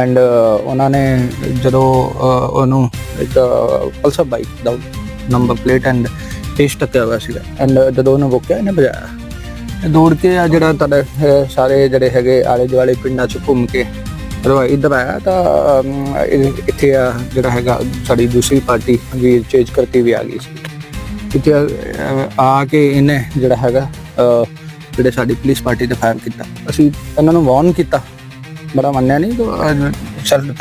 And uh, ਉਹਨਾਂ ਨੇ ਜਦੋਂ uh, ਉਹਨੂੰ ਇੱਕ uh, ਪਲਸਰ ਬਾਈਕ ਦਾ ਨੰਬਰ ਪਲੇਟ ਐਂਡ ਪੇਸ਼ ਟੱਕਿਆ ਹੋਇਆ ਸੀਗਾ। ਐਂਡ ਜਦੋਂ ਉਹਨੂੰ ਰੋਕਿਆ, ਇਹਨੇ ਬਜਾਇਆ ਦੌੜ ਕੇ ਆ ਜਿਹੜਾ ਤੁਹਾਡੇ ਸਾਰੇ ਜਿਹੜੇ ਹੈਗੇ ਆਲੇ ਦੁਆਲੇ ਪਿੰਡਾਂ ਚ ਘੁੰਮ ਕੇ ਜਦੋਂ ਇੱਧਰ ਆਇਆ ਤਾਂ ਇੱਥੇ ਆ ਜਿਹੜਾ ਹੈਗਾ, ਸਾਡੀ ਦੂਸਰੀ ਪਾਰਟੀ ਵੀਰ ਚੇਂਜ ਕਰਕੇ ਵੀ ਆ ਗਈ ਸੀ। ਇੱਥੇ ਆ ਕੇ ਇਹਨੇ ਜਿਹੜਾ ਹੈਗਾ ਜਿਹੜੇ ਸਾਡੀ ਪੁਲਿਸ ਪਾਰਟੀ ਤੇ ਫਾਇਰ ਕੀਤਾ। ਅਸੀਂ ਇਹਨਾਂ ਨੂੰ ਵਾਰਨ ਕੀਤਾ ਬੜਾ ਮੰਨਿਆ ਨਹੀਂ ਤਾਂ? ਸੈਲਫ